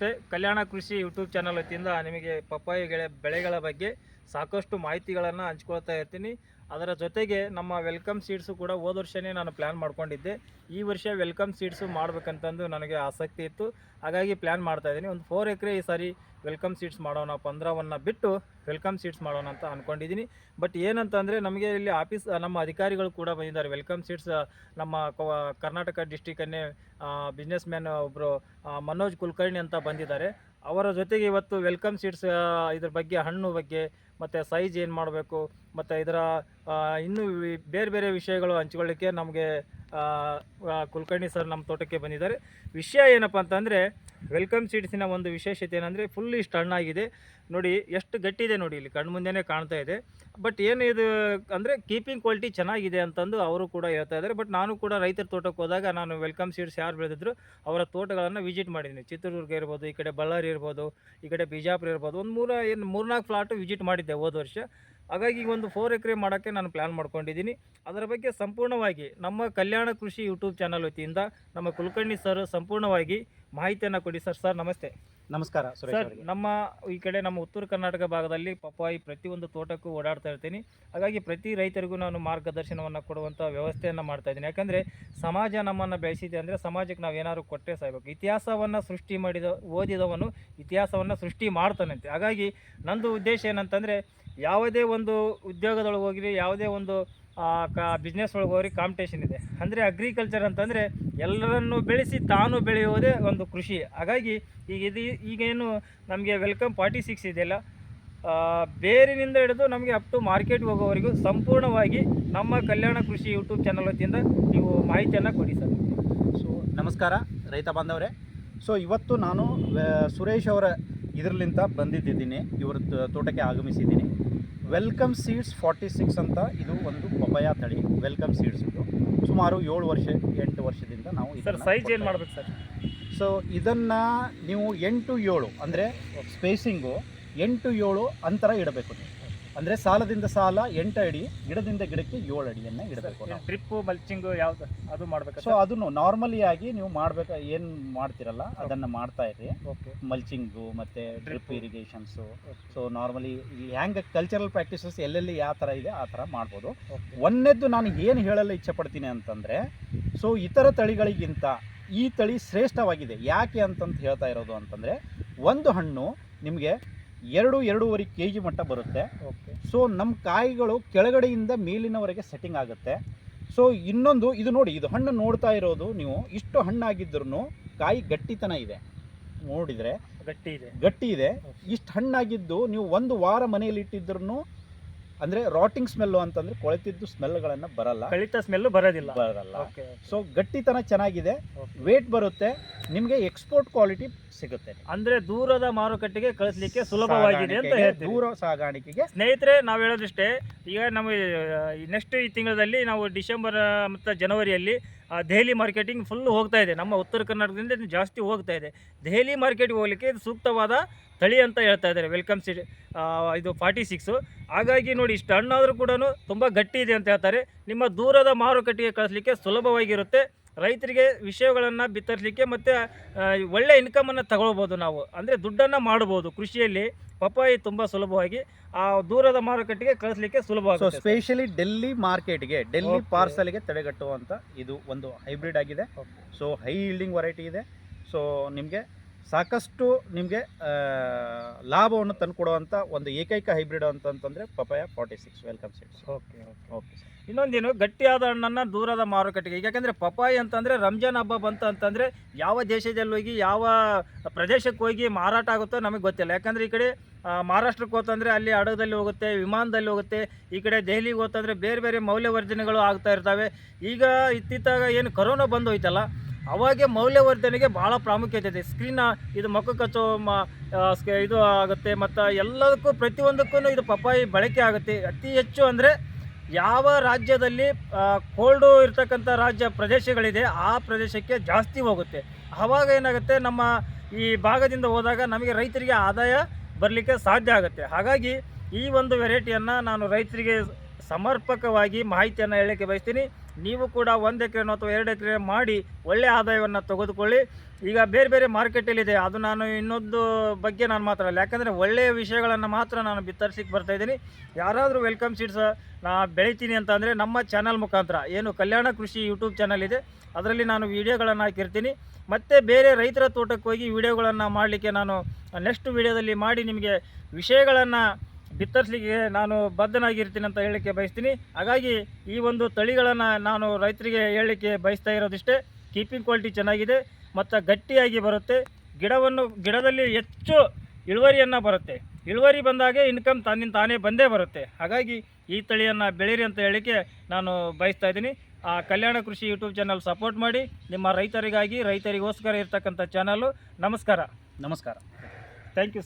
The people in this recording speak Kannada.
ನಮಸ್ತೆ. ಕಲ್ಯಾಣ ಕೃಷಿ ಯೂಟ್ಯೂಬ್ ಚಾನಲ್ ವತಿಯಿಂದ ನಿಮಗೆ ಪಪ್ಪಾಯಿ ಗೆಳೆ ಬೆಳೆಗಳ ಬಗ್ಗೆ ಸಾಕಷ್ಟು ಮಾಹಿತಿಗಳನ್ನು ಹಂಚ್ಕೊಳ್ತಾ ಇರ್ತೀನಿ. ಅದರ ಜೊತೆಗೆ ನಮ್ಮ ವೆಲ್ಕಮ್ ಸೀಡ್ಸು ಕೂಡ ಹೋದ ವರ್ಷವೇ ನಾನು ಪ್ಲ್ಯಾನ್ ಮಾಡ್ಕೊಂಡಿದ್ದೆ. ಈ ವರ್ಷ ವೆಲ್ಕಮ್ ಸೀಡ್ಸು ಮಾಡಬೇಕಂತಂದು ನನಗೆ ಆಸಕ್ತಿ ಇತ್ತು. ಹಾಗಾಗಿ ಪ್ಲ್ಯಾನ್ ಮಾಡ್ತಾ ಇದ್ದೀನಿ. ಒಂದು ಫೋರ್ ಎಕರೆ ಈ ಸಾರಿ ವೆಲ್ಕಮ್ ಸೀಟ್ಸ್ ಮಾಡೋಣ, ಪಂದ್ರವನ್ನು ಬಿಟ್ಟು ವೆಲ್ಕಮ್ ಸೀಟ್ಸ್ ಮಾಡೋಣ ಅಂತ ಅಂದ್ಕೊಂಡಿದ್ದೀನಿ ಬಟ್ ಏನಂತಂದರೆ ನಮಗೆ ಇಲ್ಲಿ ಆಫೀಸ್ ನಮ್ಮ ಅಧಿಕಾರಿಗಳು ಕೂಡ ಬಂದಿದ್ದಾರೆ. ವೆಲ್ಕಮ್ ಸೀಟ್ಸ್ ನಮ್ಮ ಕರ್ನಾಟಕ ಡಿಸ್ಟಿಕನ್ನೇ ಬಿಸ್ನೆಸ್ ಮ್ಯಾನ್ ಒಬ್ಬರು ಮನೋಜ್ ಕುಲಕರ್ಣಿ ಅಂತ ಬಂದಿದ್ದಾರೆ. ಅವರ ಜೊತೆಗೆ ಇವತ್ತು ವೆಲ್ಕಮ್ ಸೀಟ್ಸ್ ಇದ್ರ ಬಗ್ಗೆ, ಹಣ್ಣು ಬಗ್ಗೆ, ಮತ್ತು ಸೈಜ್ ಏನು ಮಾಡಬೇಕು, ಮತ್ತು ಇದರ ಇನ್ನೂ ಬೇರೆ ಬೇರೆ ವಿಷಯಗಳು ಹಂಚ್ಕೊಳ್ಳಿಕ್ಕೆ ನಮಗೆ ಕುಲಕರ್ಣಿ ಸರ್ ನಮ್ಮ ತೋಟಕ್ಕೆ ಬಂದಿದ್ದಾರೆ. ವಿಷಯ ಏನಪ್ಪ ಅಂತಂದರೆ, ವೆಲ್ಕಮ್ ಸೀಡ್ಸಿನ ಒಂದು ವಿಶೇಷತೆ ಏನಂದರೆ ಫುಲ್ಲಿ ಸ್ಟಣ್ಣಾಗಿದೆ ನೋಡಿ, ಎಷ್ಟು ಗಟ್ಟಿ ಇದೆ ನೋಡಿ, ಇಲ್ಲಿ ಕಣ್ಣು ಮುಂದೆನೇ ಕಾಣ್ತಾ ಇದೆ. ಬಟ್ ಏನು ಇದು ಅಂದರೆ ಕೀಪಿಂಗ್ ಕ್ವಾಲಿಟಿ ಚೆನ್ನಾಗಿದೆ ಅಂತಂದು ಅವರು ಕೂಡ ಹೇಳ್ತಾ ಇದ್ದಾರೆ. ಬಟ್ ನಾನು ಕೂಡ ರೈತರ ತೋಟಕ್ಕೆ ಹೋದಾಗ ನಾನು ವೆಲ್ಕಮ್ ಸೀಡ್ಸ್ ಯಾರು ಬೆಳೆದಿದ್ರು ಅವರ ತೋಟಗಳನ್ನು ವಿಸಿಟ್ ಮಾಡಿದ್ದೀನಿ. ಚಿತ್ರದುರ್ಗ ಇರ್ಬೋದು, ಈ ಕಡೆ ಬಳ್ಳಾರಿ ಇರ್ಬೋದು, ಈ ಕಡೆ ಬಿಜಾಪುರ ಇರ್ಬೋದು, ಒಂದು ಮೂರ ಏನು ಮೂರ್ನಾಲ್ಕು ಫ್ಲಾಟು ವಿಸಿಟ್ ಮಾಡಿದ್ದೆ ಹೋದ ವರ್ಷ. ಹಾಗಾಗಿ ಒಂದು ಫೋರ್ ಎಕರೆ ಮಾಡೋಕ್ಕೆ ನಾನು ಪ್ಲ್ಯಾನ್ ಮಾಡ್ಕೊಂಡಿದ್ದೀನಿ. ಅದರ ಬಗ್ಗೆ ಸಂಪೂರ್ಣವಾಗಿ ನಮ್ಮ ಕಲ್ಯಾಣ ಕೃಷಿ ಯೂಟ್ಯೂಬ್ ಚಾನಲ್ ವತಿಯಿಂದ ನಮ್ಮ ಕುಲಕರ್ಣಿ ಸರ್ ಸಂಪೂರ್ಣವಾಗಿ ಮಾಹಿತಿಯನ್ನು ಕೊಡಿ ಸರ್. ಸರ್ ನಮಸ್ತೆ. ನಮಸ್ಕಾರ ಸುರೇಶ್ ಸರ್ ಅವರಿಗೆ. ನಮ್ಮ ಈ ಕಡೆ ನಮ್ಮ ಉತ್ತರ ಕರ್ನಾಟಕ ಭಾಗದಲ್ಲಿ ಪಪ್ಪಾಯಿ ಪ್ರತಿಯೊಂದು ತೋಟಕ್ಕೂ ಓಡಾಡ್ತಾ ಇರ್ತೀನಿ. ಹಾಗಾಗಿ ಪ್ರತಿ ರೈತರಿಗೂ ನಾನು ಮಾರ್ಗದರ್ಶನವನ್ನು ಕೊಡುವಂಥ ವ್ಯವಸ್ಥೆಯನ್ನು ಮಾಡ್ತಾ ಇದ್ದೀನಿ. ಯಾಕಂದರೆ ಸಮಾಜ ನಮ್ಮನ್ನು ಬೆಳೆಸಿದೆ ಅಂದರೆ ಸಮಾಜಕ್ಕೆ ನಾವು ಏನಾದ್ರು ಕೊಟ್ಟೇ ಸಾಯ್ಬೇಕು. ಇತಿಹಾಸವನ್ನು ಸೃಷ್ಟಿ ಮಾಡಿದ ಓದಿದವನು ಇತಿಹಾಸವನ್ನು ಸೃಷ್ಟಿ ಮಾಡ್ತಾನಂತೆ. ಹಾಗಾಗಿ ನಂದು ಉದ್ದೇಶ ಏನಂತಂದರೆ ಯಾವುದೇ ಒಂದು ಉದ್ಯೋಗದೊಳಗೆ ಹೋಗಿರಿ ಯಾವುದೇ ಒಂದು ಕ ಬಿಸ್ನೆಸ್ ಒಳಗೆ ಹೋಗಿ ಕಾಂಪಿಟೇಷನ್ ಇದೆ. ಅಂದರೆ ಅಗ್ರಿಕಲ್ಚರ್ ಅಂತಂದರೆ ಎಲ್ಲರನ್ನು ಬೆಳೆಸಿ ತಾನು ಬೆಳೆಯುವುದೇ ಒಂದು ಕೃಷಿ. ಹಾಗಾಗಿ ಈಗ ಇದು ಈಗೇನು ನಮಗೆ ವೆಲ್ಕಮ್ ಫಾರ್ಟಿ ಸಿಕ್ಸ್ ಇದೆಯಲ್ಲ ಬೇರಿನಿಂದ ಹಿಡಿದು ನಮಗೆ ಅಪ್ ಟು ಮಾರ್ಕೆಟ್ಗೆ ಹೋಗೋವರೆಗೂ ಸಂಪೂರ್ಣವಾಗಿ ನಮ್ಮ ಕಲ್ಯಾಣ ಕೃಷಿ ಯೂಟ್ಯೂಬ್ ಚಾನಲ್ ವತಿಯಿಂದ ನೀವು ಮಾಹಿತಿಯನ್ನು ಕೊಡಿ ಸರ್. ಸೊ ನಮಸ್ಕಾರ, ರೈತ ಬಾಂಧವರೇ. ಸೊ ಇವತ್ತು ನಾನು ಸುರೇಶ್ ಅವರ ಇದರಲ್ಲಿಂದ ಬಂದಿದ್ದೀನಿ ಇವ್ರ ತೋಟಕ್ಕೆ ಆಗಮಿಸಿದ್ದೀನಿ. ವೆಲ್ಕಮ್ ಸೀಡ್ಸ್ ಫಾರ್ಟಿ ಸಿಕ್ಸ್ ಅಂತ ಇದು ಒಂದು ಪಪಾಯ ತಳಿ. ವೆಲ್ಕಮ್ ಸೀಡ್ಸ್ ಇದು. ಸುಮಾರು ಏಳು ವರ್ಷ ಎಂಟು ವರ್ಷದಿಂದ ನಾವು ಸರ್ ಸೈಜ್ ಏನು ಮಾಡ್ಬೇಕು ಸರ್? ಸೊ ಇದನ್ನು ನೀವು ಎಂಟು ಏಳು ಅಂದರೆ ಸ್ಪೇಸಿಂಗು ಎಂಟು ಏಳು ಅಂತರ ಇಡಬೇಕು ನೀವು. ಅಂದರೆ ಸಾಲದಿಂದ ಸಾಲ ಎಂಟು ಅಡಿ ಗಿಡದಿಂದ ಗಿಡಕ್ಕೆ ಏಳು ಅಡಿಯನ್ನು ಇಡಬೇಕು ಟ್ರಿಪ್ ಮಲ್ಚಿಂಗ್ ಮಲ್ಚಿಂಗು ಯಾವ್ದು ಅದು ಮಾಡ್ಬೇಕು ಸೊ ಅದನ್ನು ನಾರ್ಮಲಿ ಆಗಿ ನೀವು ಮಾಡ್ಬೇಕು ಏನು ಮಾಡ್ತಿರಲ್ಲ ಅದನ್ನು ಮಾಡ್ತಾ ಇರಿ ಓಕೆ ಮಲ್ಚಿಂಗು ಮತ್ತು ಡ್ರಿಪ್ ಇರಿಗೇಷನ್ಸ್ ಸೊ ನಾರ್ಮಲಿ ಹೆಂಗೆ ಕಲ್ಚರಲ್ ಪ್ರಾಕ್ಟೀಸಸ್ ಎಲ್ಲೆಲ್ಲಿ ಯಾವ ಥರ ಇದೆ ಆ ಥರ ಮಾಡ್ಬೋದು. ಓಕೆ ಒಂದನೇದ್ದು ನಾನು ಏನು ಹೇಳಲು ಇಚ್ಛೆ ಪಡ್ತೀನಿ ಅಂತಂದರೆ ಸೊ ಇತರ ತಳಿಗಳಿಗಿಂತ ಈ ತಳಿ ಶ್ರೇಷ್ಠವಾಗಿದೆ. ಯಾಕೆ ಅಂತಂತ ಹೇಳ್ತಾ ಇರೋದು ಅಂತಂದರೆ ಒಂದು ಹಣ್ಣು ನಿಮಗೆ ಎರಡು ಎರಡೂವರೆ ಕೆ ಜಿ ಮಟ್ಟ ಬರುತ್ತೆ. ಸೊ ನಮ್ಮ ಕಾಯಿಗಳು ಕೆಳಗಡೆಯಿಂದ ಮೇಲಿನವರೆಗೆ ಸೆಟ್ಟಿಂಗ್ ಆಗುತ್ತೆ. ಸೊ ಇನ್ನೊಂದು ಇದು ನೋಡಿ ಇದು ಹಣ್ಣು ನೋಡ್ತಾ ಇರೋದು ನೀವು. ಇಷ್ಟು ಹಣ್ಣಾಗಿದ್ರೂ ಕಾಯಿ ಗಟ್ಟಿತನ ಇದೆ. ನೋಡಿದರೆ ಗಟ್ಟಿ ಇದೆ. ಗಟ್ಟಿ ಇದೆ. ಇಷ್ಟು ಹಣ್ಣಾಗಿದ್ದು ನೀವು ಒಂದು ವಾರ ಮನೆಯಲ್ಲಿ ಇಟ್ಟಿದ್ರು ಅಂದ್ರೆ ರಾಟಿಂಗ್ ಸ್ಮೆಲ್ಲು ಅಂತಂದ್ರೆ ಕೊಳೆತಿದ್ದು ಸ್ಮೆಲ್ಗಳನ್ನು ಬರಲ್ಲ. ಕಳಿತ ಸ್ಮೆಲ್ ಬರೋದಿಲ್ಲ. ಬರಲ್ಲ. ಸೊ ಗಟ್ಟಿತನ ಚೆನ್ನಾಗಿದೆ. ವೇಟ್ ಬರುತ್ತೆ. ನಿಮಗೆ ಎಕ್ಸ್ಪೋರ್ಟ್ ಕ್ವಾಲಿಟಿ ಸಿಗುತ್ತೆ ಅಂದ್ರೆ ದೂರದ ಮಾರುಕಟ್ಟೆಗೆ ಕಳಿಸ್ಲಿಕ್ಕೆ ಸುಲಭವಾಗಿದೆ ಅಂತ ಹೇಳ್ತೀವಿ ದೂರ ಸಾಗಾಣಿಕೆಗೆ. ಸ್ನೇಹಿತರೆ ನಾವು ಹೇಳೋದಿಷ್ಟೇ ಈಗ ನಮ್ಮ ನೆಕ್ಸ್ಟ್ ಈ ತಿಂಗಳಲ್ಲಿ ನಾವು ಡಿಸೆಂಬರ್ ಮತ್ತು ಜನವರಿಯಲ್ಲಿ ದೆಹಲಿ ಮಾರ್ಕೆಟಿಂಗ್ ಫುಲ್ ಹೋಗ್ತಾ ಇದೆ. ನಮ್ಮ ಉತ್ತರ ಕರ್ನಾಟಕದಿಂದ ಇದು ಜಾಸ್ತಿ ಹೋಗ್ತಾ ಇದೆ. ದೆಹಲಿ ಮಾರ್ಕೆಟ್ಗೆ ಹೋಗ್ಲಿಕ್ಕೆ ಇದು ಸೂಕ್ತವಾದ ತಳಿ ಅಂತ ಹೇಳ್ತಾ ಇದ್ದಾರೆ ವೆಲ್ಕಮ್ ಸಿಟಿ ಇದು ಫಾರ್ಟಿ ಸಿಕ್ಸು ಹಾಗಾಗಿ ನೋಡಿ ಇಷ್ಟು ಹಣ್ಣಾದರೂ ಕೂಡ ತುಂಬ ಗಟ್ಟಿ ಇದೆ ಅಂತ ಹೇಳ್ತಾರೆ. ನಿಮ್ಮ ದೂರದ ಮಾರುಕಟ್ಟೆಗೆ ಕಳಿಸ್ಲಿಕ್ಕೆ ಸುಲಭವಾಗಿರುತ್ತೆ. ರೈತರಿಗೆ ವಿಷಯಗಳನ್ನು ಬಿತ್ತರಿಸಲಿಕ್ಕೆ ಮತ್ತು ಒಳ್ಳೆ ಇನ್ಕಮನ್ನು ತಗೊಳ್ಬೋದು ನಾವು ಅಂದರೆ ದುಡ್ಡನ್ನು ಮಾಡ್ಬೋದು ಕೃಷಿಯಲ್ಲಿ ಪಪ್ಪಾಯಿ ತುಂಬ ಸುಲಭವಾಗಿ ಆ ದೂರದ ಮಾರುಕಟ್ಟೆಗೆ ಕಳಿಸ್ಲಿಕ್ಕೆ ಸೊ ಸುಲಭವಾಗುತ್ತೆ ಸರ್. ಸ್ಪೆಷಲಿ ಡೆಲ್ಲಿ ಮಾರ್ಕೆಟ್ಗೆ ಡೆಲ್ಲಿ. ಪಾರ್ಸಲ್ಗೆ ತಡೆಗಟ್ಟುವಂಥ ಇದು ಒಂದು ಹೈಬ್ರಿಡ್ ಆಗಿದೆ. ಸೊ ಹೈ ಈಲ್ಡಿಂಗ್ ವೆರೈಟಿ ಇದೆ ಸೊ ನಿಮಗೆ ಸಾಕಷ್ಟು ನಿಮಗೆ ಲಾಭವನ್ನು ತಂದುಕೊಡುವಂಥ ಒಂದು ಏಕೈಕ ಹೈಬ್ರಿಡ್ ಅಂತಂತಂದರೆ papaya forty six. Welcome six okay okay. Okay ಇನ್ನೊಂದೇನು ಗಟ್ಟಿಯಾದ ಹಣ್ಣನ್ನು ದೂರದ ಮಾರುಕಟ್ಟೆಗೆ ಯಾಕಂದರೆ ಪಪಾಯಿ ಅಂತಂದರೆ ರಂಜಾನ್ ಹಬ್ಬ ಬಂತು ಅಂತಂದರೆ ಯಾವ ದೇಶದಲ್ಲಿ ಹೋಗಿ ಯಾವ ಪ್ರದೇಶಕ್ಕೆ ಹೋಗಿ ಮಾರಾಟ ಆಗುತ್ತೋ ನಮಗೆ ಗೊತ್ತಿಲ್ಲ. ಯಾಕಂದರೆ ಈ ಕಡೆ ಮಹಾರಾಷ್ಟ್ರಕ್ಕೆ ಹೋತಂದರೆ ಅಲ್ಲಿ ಹಡಗದಲ್ಲಿ ಹೋಗುತ್ತೆ ವಿಮಾನದಲ್ಲಿ ಹೋಗುತ್ತೆ ಈ ಕಡೆ ದೆಹಲಿಗೆ ಹೋತಂದರೆ ಬೇರೆ ಬೇರೆ ಮೌಲ್ಯವರ್ಧನೆಗಳು ಆಗ್ತಾ ಇರ್ತವೆ. ಈಗ ಇತ್ತಿತ್ತಾಗ ಏನು ಕರೋನಾ ಬಂದು ಹೋಯ್ತಲ್ಲ ಅವಾಗೆ ಮೌಲ್ಯವರ್ಧನೆಗೆ ಭಾಳ ಪ್ರಾಮುಖ್ಯತೆ ಇದೆ. ಸ್ಕ್ರೀನ್ ಇದು ಮಕ್ಕಳು ಕಚ್ಚೋ ಇದು ಆಗುತ್ತೆ, ಮತ್ತು ಎಲ್ಲದಕ್ಕೂ ಪ್ರತಿಯೊಂದಕ್ಕೂ ಇದು ಪಪ್ಪಾಯಿ ಬಳಕೆ ಆಗುತ್ತೆ. ಅತಿ ಹೆಚ್ಚು ಅಂದರೆ ಯಾವ ರಾಜ್ಯದಲ್ಲಿ ಕೋಲ್ಡು ಇರ್ತಕ್ಕಂಥ ರಾಜ್ಯ ಪ್ರದೇಶಗಳಿದೆ, ಆ ಪ್ರದೇಶಕ್ಕೆ ಜಾಸ್ತಿ ಹೋಗುತ್ತೆ. ಆವಾಗ ಏನಾಗುತ್ತೆ, ನಮ್ಮ ಈ ಭಾಗದಿಂದ ಹೋದಾಗ ನಮಗೆ ರೈತರಿಗೆ ಆದಾಯ ಬರಲಿಕ್ಕೆ ಸಾಧ್ಯ ಆಗುತ್ತೆ. ಹಾಗಾಗಿ ಈ ಒಂದು ವೆರೈಟಿಯನ್ನು ನಾನು ರೈತರಿಗೆ ಸಮರ್ಪಕವಾಗಿ ಮಾಹಿತಿಯನ್ನು ಹೇಳಲಿಕ್ಕೆ ಬಯಸ್ತೀನಿ. ನೀವು ಕೂಡ ಒಂದು ಎಕರೆನೋ ಅಥವಾ ಎರಡು ಎಕರೆ ಮಾಡಿ ಒಳ್ಳೆಯ ಆದಾಯವನ್ನು ತೆಗೆದುಕೊಳ್ಳಿ. ಈಗ ಬೇರೆ ಬೇರೆ ಮಾರ್ಕೆಟಲ್ಲಿದೆ ಅದು ನಾನು ಇನ್ನೊಂದು ಬಗ್ಗೆ ನಾನು ಮಾತಾಡಲ್ಲ ಯಾಕಂದರೆ ಒಳ್ಳೆಯ ವಿಷಯಗಳನ್ನು ಮಾತ್ರ ನಾನು ಬಿತ್ತರಿಸಿಕ್ಕೆ ಬರ್ತಾ ಇದ್ದೀನಿ. ಯಾರಾದರೂ ವೆಲ್ಕಮ್ ಸೀಡ್ಸ್ ನಾ ಬೆಳಿತೀನಿ ಅಂತ ಅಂದರೆ ನಮ್ಮ ಚಾನಲ್ ಮುಖಾಂತರ. ಏನು ಕಲ್ಯಾಣ ಕೃಷಿ ಯೂಟ್ಯೂಬ್ ಚಾನಲ್ ಇದೆ. ಅದರಲ್ಲಿ ನಾನು ವೀಡಿಯೋಗಳನ್ನು ಹಾಕಿರ್ತೀನಿ. ಮತ್ತು ಬೇರೆ ರೈತರ ತೋಟಕ್ಕೆ ಹೋಗಿ ವಿಡಿಯೋಗಳನ್ನು ಮಾಡಲಿಕ್ಕೆ ನಾನು ನೆಕ್ಸ್ಟ್ ವೀಡಿಯೋದಲ್ಲಿ ಮಾಡಿ ನಿಮಗೆ ವಿಷಯಗಳನ್ನು ಬಿತ್ತರಿಸಲಿಕ್ಕೆ ನಾನು ಬದ್ಧನಾಗಿರ್ತೀನಿ ಅಂತ ಹೇಳಲಿಕ್ಕೆ ಬಯಸ್ತೀನಿ. ಹಾಗಾಗಿ ಈ ಒಂದು ತಳಿಗಳನ್ನು ನಾನು ರೈತರಿಗೆ ಹೇಳಲಿಕ್ಕೆ ಬಯಸ್ತಾ ಇರೋದಿಷ್ಟೇ. ಕೀಪಿಂಗ್ ಕ್ವಾಲಿಟಿ ಚೆನ್ನಾಗಿದೆ ಮತ್ತು ಗಟ್ಟಿಯಾಗಿ ಬರುತ್ತೆ. ಗಿಡವನ್ನು ಗಿಡದಲ್ಲಿ ಹೆಚ್ಚು ಇಳುವರಿಯನ್ನು ಬರುತ್ತೆ. ಇಳುವರಿ ಬಂದಾಗ ಇನ್ಕಮ್ ತನ್ನಿಂದ ತಾನೇ ಬಂದೇ ಬರುತ್ತೆ. ಹಾಗಾಗಿ ಈ ತಳಿಯನ್ನು ಬೆಳೀರಿ ಅಂತ ಹೇಳಲಿಕ್ಕೆ ನಾನು ಬಯಸ್ತಾ ಇದ್ದೀನಿ. ಆ ಕಲ್ಯಾಣ ಕೃಷಿ ಯೂಟ್ಯೂಬ್ ಚಾನಲ್ ಸಪೋರ್ಟ್ ಮಾಡಿ ನಿಮ್ಮ ರೈತರಿಗಾಗಿ ರೈತರಿಗೋಸ್ಕರ ಇರ್ತಕ್ಕಂಥ ಚಾನಲು ನಮಸ್ಕಾರ. ನಮಸ್ಕಾರ. Thank you